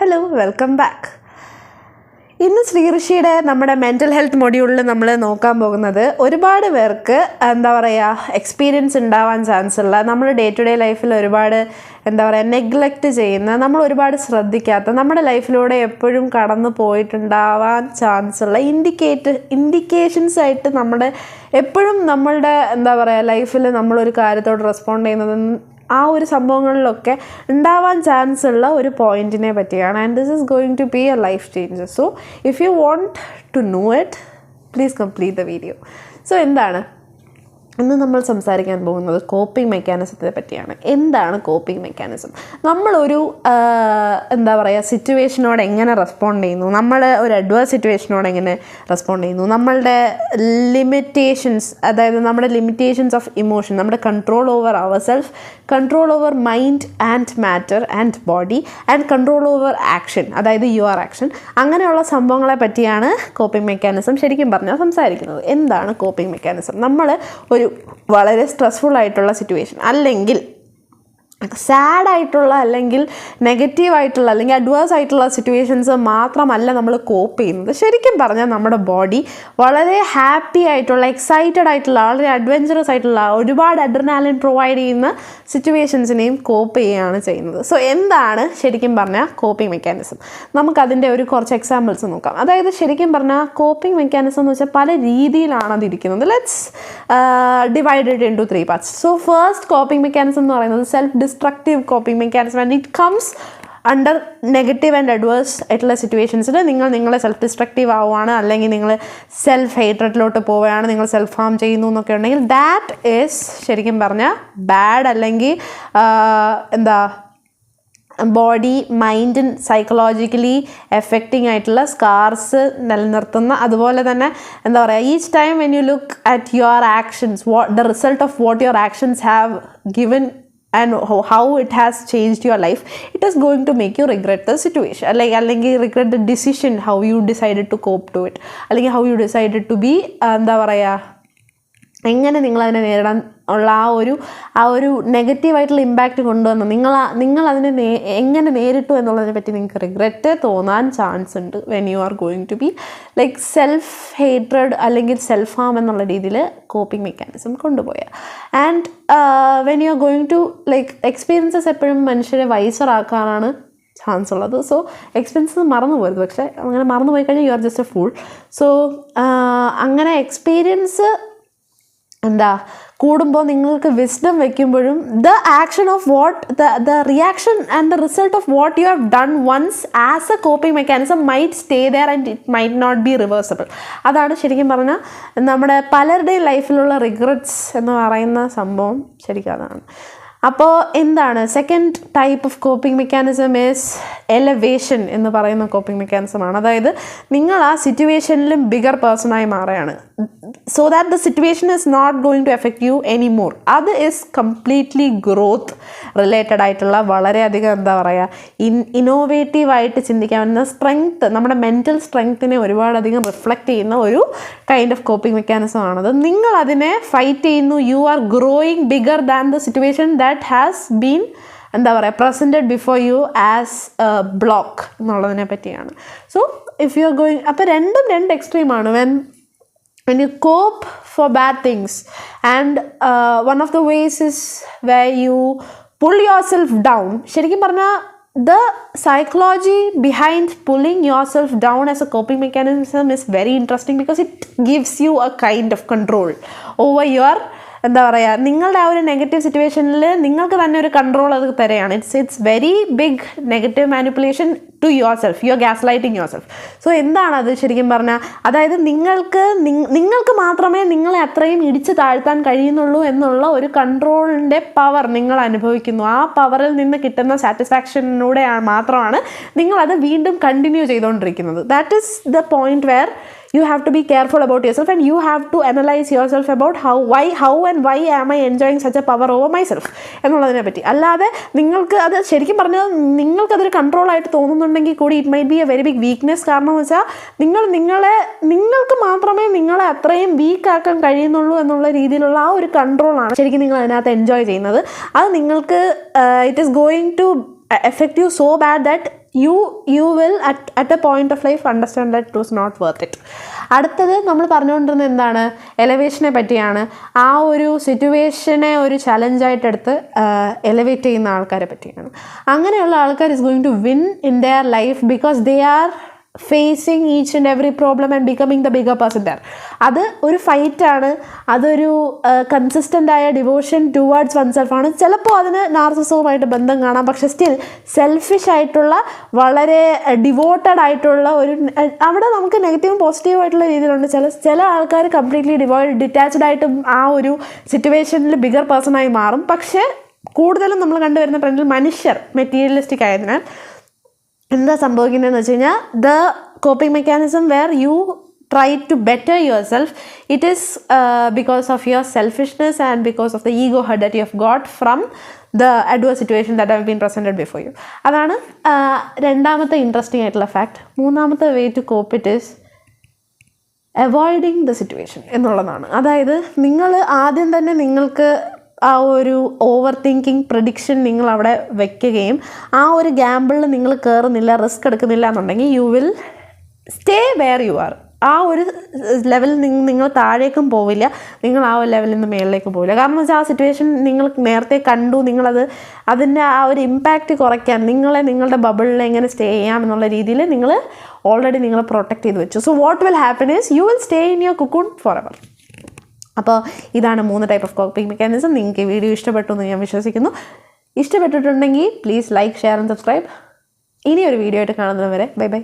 Hello welcome back ഇന്ന് ശ്രീഋഷിയുടെ നമ്മുടെ mental health മൊഡ്യൂളിൽ നമ്മൾ നോക്കാൻ പോകുന്നത് ഒരുപാട് പേർക്ക് എന്താ പറയുക എക്സ്പീരിയൻസ് ഉണ്ടാവാൻ ചാൻസ് ഉള്ള നമ്മൾ ഡേ ടു ഡേ ലൈഫിൽ ഒരുപാട് എന്താ പറയുക നെഗ്ലക്റ്റ് ചെയ്യുന്ന നമ്മൾ ഒരുപാട് ശ്രദ്ധിക്കാത്ത നമ്മുടെ ലൈഫിലൂടെ എപ്പോഴും കടന്നു പോയിട്ടുണ്ടാവാൻ ചാൻസ് ഉള്ള ഇൻഡിക്കേറ്റ് ഇൻഡിക്കേഷൻസ് ആയിട്ട് നമ്മുടെ എപ്പോഴും നമ്മളുടെ എന്താ പറയുക ലൈഫിൽ നമ്മളൊരു കാര്യത്തോട് റെസ്പോണ്ട് ചെയ്യുന്നത് ആ ഒരു സംഭവങ്ങളിലൊക്കെ ഉണ്ടാവാൻ ചാൻസ് ഉള്ള ഒരു പോയിന്റിനെ പറ്റിയാണ്. And this is going to be a life changes so if you want to know it please complete the video so എന്താണ്? ഇന്ന് നമ്മൾ സംസാരിക്കാൻ പോകുന്നത് കോപ്പിംഗ് മെക്കാനിസത്തെ പറ്റിയാണ്. എന്താണ് കോപ്പിംഗ് മെക്കാനിസം നമ്മളൊരു എന്താ പറയുക സിറ്റുവേഷനോട് എങ്ങനെ റെസ്പോണ്ട് ചെയ്യുന്നു? നമ്മൾ ഒരു അഡ്വേഴ്സ് സിറ്റുവേഷനോട് എങ്ങനെ റെസ്പോണ്ട് ചെയ്യുന്നു? നമ്മളുടെ ലിമിറ്റേഷൻസ് അതായത് നമ്മുടെ ലിമിറ്റേഷൻസ് ഓഫ് ഇമോഷൻ നമ്മുടെ control over our self control over mind and matter and body and control over action അതായത് യുവർ ആക്ഷൻ അങ്ങനെയുള്ള സംഭവങ്ങളെ പറ്റിയാണ് കോപ്പിംഗ് മെക്കാനിസം ശരിക്കും പറഞ്ഞാൽ സംസാരിക്കുന്നത്. എന്താണ് കോപ്പിംഗ് മെക്കാനിസം നമ്മൾ ഒരു വളരെ സ്ട്രെസ്ഫുൾ ആയിട്ടുള്ള സിറ്റുവേഷൻ അല്ലെങ്കിൽ സാഡ് ആയിട്ടുള്ള അല്ലെങ്കിൽ നെഗറ്റീവ് ആയിട്ടുള്ള അല്ലെങ്കിൽ അഡ്വേഴ്സ് ആയിട്ടുള്ള സിറ്റുവേഷൻസ് മാത്രമല്ല നമ്മൾ കോപ്പ് ചെയ്യുന്നത്. ശരിക്കും പറഞ്ഞാൽ നമ്മുടെ ബോഡി വളരെ ഹാപ്പി ആയിട്ടുള്ള എക്സൈറ്റഡ് ആയിട്ടുള്ള വളരെ അഡ്വഞ്ചറസ് ആയിട്ടുള്ള ഒരുപാട് അഡ്രനാലിൻ പ്രൊവൈഡ് ചെയ്യുന്ന സിറ്റുവേഷൻസിനെയും കോപ്പ് ചെയ്യുകയാണ് ചെയ്യുന്നത്. സോ എന്താണ് ശരിക്കും പറഞ്ഞാൽ കോപ്പിംഗ് മെക്കാനിസം നമുക്കതിന്റെ ഒരു കുറച്ച് എക്സാമ്പിൾസ് നോക്കാം. അതായത് ശരിക്കും പറഞ്ഞാൽ കോപ്പിംഗ് മെക്കാനിസം എന്ന് വെച്ചാൽ പല രീതിയിലാണ് അതിരിക്കുന്നത് let's divided in two three parts so first coping mechanism എന്ന് പറയുന്നത് self destructive coping mechanism and it comes under negative and adverse ആയിട്ടുള്ള സിറ്റുവേഷൻസിൽ നിങ്ങൾ നിങ്ങളെ സെൽഫ് ഡിസ്ട്രക്റ്റീവ് ആവുകയാണ് അല്ലെങ്കിൽ നിങ്ങൾ സെൽഫ് ഹേറ്റഡിലോട്ട് പോവുകയാണ് നിങ്ങൾ സെൽഫ് ഹാം ചെയ്യുന്നു എന്നൊക്കെ ഉണ്ടെങ്കിൽ ദാറ്റ് ഈസ് ശരിക്കും പറഞ്ഞാൽ ബാഡ് അല്ലെങ്കിൽ എന്താ ബോഡി മൈൻഡ് സൈക്കോളജിക്കലി എഫക്റ്റിംഗ് ആയിട്ടുള്ള സ്കാർസ് നിലനിർത്തുന്ന അതുപോലെ തന്നെ എന്താ പറയുക each time when you look at your actions what the result of what your actions have given and how it has changed your life it is going to make you regret the situation അല്ലെങ്കിൽ അല്ലെങ്കിൽ regret the decision how you decided to cope to it അല്ലെങ്കിൽ how you decided to be എന്താ പറയുക എങ്ങനെ നിങ്ങളതിനെ നേരിടാൻ ഉള്ള ആ ഒരു ആ ഒരു നെഗറ്റീവായിട്ടുള്ള ഇമ്പാക്റ്റ് കൊണ്ടുവന്ന്? നിങ്ങൾ നിങ്ങൾ അതിനെ നേ എങ്ങനെ നേരിട്ടു എന്നുള്ളതിനെ പറ്റി നിങ്ങൾക്ക് റിഗ്രറ്റ് തോന്നാൻ ചാൻസ് ഉണ്ട് when you are going to be like self hated അല്ലെങ്കിൽ സെൽഫ് ഹാം എന്നുള്ള രീതിയിൽ കോപ്പിംഗ് മെക്കാനിസം കൊണ്ടുപോയ. And when you are going to like experiences എപ്പോഴും മനുഷ്യരെ വൈസറാക്കാനാണ് ചാൻസ് ഉള്ളത്. സോ എക്സ്പീരിയൻസ് മറന്നു പോയത് പക്ഷേ അങ്ങനെ മറന്നു പോയി കഴിഞ്ഞാൽ you are just a fool so അങ്ങനെ എക്സ്പീരിയൻസ് എന്താ കൂടുമ്പോൾ നിങ്ങൾക്ക് wisdom വെക്കുമ്പോഴും the action of what the the reaction and the result of what you have done once as a coping mechanism might stay there and it might not be reversible അതാണ് ശരിക്കും പറഞ്ഞാൽ നമ്മുടെ പലരുടെയും ലൈഫിലുള്ള regrets എന്ന് പറയുന്ന സംഭവം ശരിക്കും അതാണ്. അപ്പോൾ എന്താണ്? Second type of coping mechanism is elevation എന്ന് പറയുന്ന കോപ്പിംഗ് മെക്കാനിസമാണ് അതായത് നിങ്ങൾ ആ സിറ്റുവേഷനിലും ബിഗർ പേഴ്സണായി മാറുകയാണ്. So that the situation is not going to affect you any more അത് ഇസ് കംപ്ലീറ്റ്ലി ഗ്രോത്ത് റിലേറ്റഡ് ആയിട്ടുള്ള വളരെയധികം എന്താ പറയുക ഇൻ ഇന്നോവേറ്റീവ് ആയിട്ട് ചിന്തിക്കാൻ പറ്റുന്ന സ്ട്രെങ്ത് നമ്മുടെ മെന്റൽ സ്ട്രെങ്ത്തിനെ ഒരുപാടധികം റിഫ്ലക്റ്റ് ചെയ്യുന്ന ഒരു കൈൻഡ് ഓഫ് കോപ്പിംഗ് മെക്കാനിസം ആണത്. നിങ്ങൾ അതിനെ ഫൈറ്റ് ചെയ്യുന്നു. You are growing bigger than the situation that has been എന്താ പറയുക presented before you as block എന്നുള്ളതിനെ പറ്റിയാണ് so if you are going അപ്പോൾ രണ്ടും രണ്ട് എക്സ്ട്രീമാണ് when when you cope for bad things and uh, one of the ways is where you pull yourself down ശരിക്കും പറഞ്ഞാൽ the psychology behind pulling yourself down as a coping mechanism is very interesting because it gives you a kind of control over your എന്താ പറയുക നിങ്ങളുടെ ആ ഒരു negative സിറ്റുവേഷനിൽ നിങ്ങൾക്ക് തന്നെ ഒരു കൺട്രോൾ അത് തരെയാണ്. It's it's very big negative manipulation to yourself your gaslighting yourself so എന്താണ് അത് ശരിക്കും പറഞ്ഞാൽ അതായത് നിങ്ങൾക്ക് നിങ്ങൾക്ക് മാത്രമേ നിങ്ങളെ അത്രയും ഇടിച്ചു താഴ്ത്താൻ കഴിയുന്നുള്ളൂ എന്നുള്ള ഒരു കൺട്രോളിന്റെ പവർ നിങ്ങൾ അനുഭവിക്കുന്നു. ആ പവറിൽ നിന്ന് കിട്ടുന്ന സാറ്റിസ്ഫാക്ഷനിലൂടെ മാത്രമാണ് നിങ്ങളത് വീണ്ടും കണ്ടിന്യൂ ചെയ്തുകൊണ്ടിരിക്കുന്നത് that is the point where you have to be careful about yourself and you have to analyze yourself about how why how and why am i enjoying such a power over myself എന്നുള്ളതിനെ പറ്റി. അല്ലാതെ നിങ്ങൾക്ക് അത് ശരിക്കും പറഞ്ഞാൽ നിങ്ങൾക്കതൊരു ആയിട്ട് തോന്നുന്നുണ്ടെങ്കിൽ കൂടി it might be a very big weakness കാരണം എന്ന് വെച്ചാൽ നിങ്ങൾ നിങ്ങളെ നിങ്ങൾക്ക് മാത്രമേ നിങ്ങളെ അത്രയും വീക്ക് ആക്കാൻ കഴിയുന്നുള്ളൂ എന്നുള്ള രീതിയിലുള്ള ആ ഒരു കൺട്രോളാണ് ശരിക്കും നിങ്ങൾ അതിനകത്ത് എൻജോയ് ചെയ്യുന്നത്. അത് നിങ്ങൾക്ക് it is going to effective so bad that you you will at at a point of life understand that it was not worth it അടുത്തത് നമ്മൾ പറഞ്ഞുകൊണ്ടിരുന്നത് എന്താണ്? എലവേഷനെ പറ്റിയാണ്. ആ ഒരു സിറ്റുവേഷനെ ഒരു ചലഞ്ചായിട്ടെടുത്ത് എലവേറ്റ് ചെയ്യുന്ന ആൾക്കാരെ പറ്റിയാണ്. അങ്ങനെയുള്ള ആൾക്കാർ is going to win in their life because they are facing each and every problem and becoming the bigger person there അത് ഒരു ഫൈറ്റാണ് അതൊരു കൺസിസ്റ്റന്റ് ആയ ഡിവോഷൻ ടുവേർഡ്സ് വൺ സെൽഫാണ് ചിലപ്പോൾ അതിന് നാർസിസവുമായിട്ട് ബന്ധം കാണാം. പക്ഷെ സ്റ്റിൽ സെൽഫിഷ് ആയിട്ടുള്ള വളരെ ഡിവോട്ടഡ് ആയിട്ടുള്ള ഒരു അവിടെ നമുക്ക് നെഗറ്റീവും പോസിറ്റീവും ആയിട്ടുള്ള രീതിയിലുണ്ട്. ചില ചില ആൾക്കാർ കംപ്ലീറ്റ്ലി ഡിവോയ്ഡ് ഡിറ്റാച്ച്ഡ് ആയിട്ടും ആ ഒരു സിറ്റുവേഷനിൽ ബിഗർ പേഴ്സണായി മാറും. പക്ഷേ കൂടുതലും നമ്മൾ കണ്ടുവരുന്ന ട്രെൻഡിൽ മനുഷ്യർ മെറ്റീരിയലിസ്റ്റിക് ആയതിനാൽ എന്താ സംഭവിക്കുന്നതെന്ന് വെച്ച് കഴിഞ്ഞാൽ the coping mechanism where you try to better yourself it is because of your selfishness and because of the ego had that you have got from the adverse situation that have been presented before you അതാണ് uh, രണ്ടാമത്തെ interesting ആയിട്ടുള്ള fact മൂന്നാമത്തെ way to cope it is avoiding the situation എന്നുള്ളതാണ്. അതായത് നിങ്ങൾ ആദ്യം തന്നെ നിങ്ങൾക്ക് ആ ഒരു ഓവർ തിങ്കിങ് പ്രഡിക്ഷൻ നിങ്ങൾ അവിടെ വെക്കുകയും ആ ഒരു ഗ്യാമ്പിളിൽ നിങ്ങൾ കയറുന്നില്ല റിസ്ക് എടുക്കുന്നില്ല എന്നുണ്ടെങ്കിൽ you will stay where you are ആ ഒരു ലെവലിൽ നിങ്ങൾ താഴേക്കും പോവില്ല നിങ്ങൾ ആ ഒരു ലെവലിൽ നിന്ന് മേളിലേക്ക് പോവില്ല. കാരണം വെച്ചാൽ ആ സിറ്റുവേഷൻ നിങ്ങൾ നേരത്തെ കണ്ടു നിങ്ങളത് അതിന്റെ ആ ഒരു ഇമ്പാക്റ്റ് കുറയ്ക്കാൻ നിങ്ങളെ നിങ്ങളുടെ ബബിളിൽ എങ്ങനെ സ്റ്റേ ചെയ്യാം എന്നുള്ള രീതിയിൽ നിങ്ങൾ ഓൾറെഡി നിങ്ങൾ പ്രൊട്ടക്ട് ചെയ്ത് വെച്ചു. So what will happen is you will stay in your cocoon forever അപ്പോൾ ഇതാണ് മൂന്ന് ടൈപ്പ് ഓഫ് കോപ്പിംഗ് മെക്കാനിസം നിങ്ങൾക്ക് ഈ വീഡിയോ ഇഷ്ടപ്പെട്ടു എന്ന് ഞാൻ വിശ്വസിക്കുന്നു. ഇഷ്ടപ്പെട്ടിട്ടുണ്ടെങ്കിൽ please like share and subscribe ഒരു വീഡിയോ ആയിട്ട് കാണുന്നവരെ ബൈ ബൈ